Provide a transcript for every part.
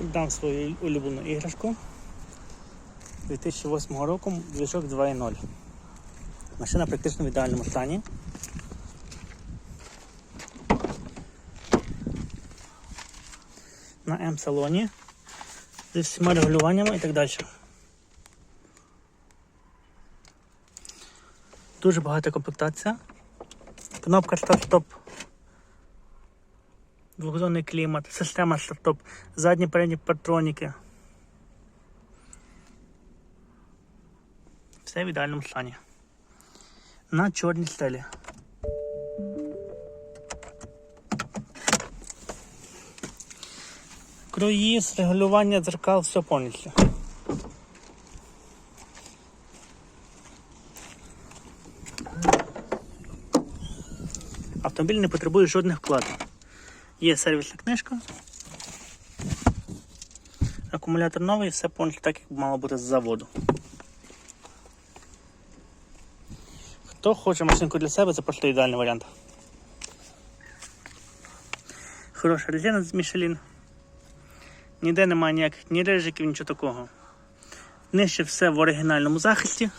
Дам свою улюблену іграшку. 2008 року движок 2.0. Машина практично в ідеальному стані. На М-салоні зі всіма регулюваннями і так далі. Дуже багата комплектація. Кнопка старт-стоп. Двохзонний клімат, система старт-стоп, задні передні патроніки. Все в ідеальному стані. На чорній стелі. Круїз, регулювання дзеркал, все повністю. Автомобіль не потребує жодних вкладень. Є сервісна книжка. Акумулятор новий, все повністю так, як мало бути з заводу. Хто хоче машинку для себе, це просто ідеальний варіант. Хороша резина з Michelin. Ніде немає ніяких ні рижиків, нічого такого. Нижче все в оригінальному захисті.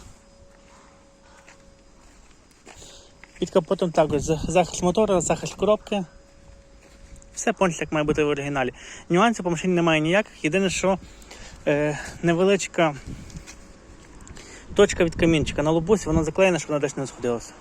Під капотом також за- захист мотора, захист коробки. Все повністю як має бути в оригіналі. Нюансів по машині немає ніяких. Єдине, що е, невеличка точка від камінчика на лобусі, вона заклеєна, щоб вона десь не сходилася.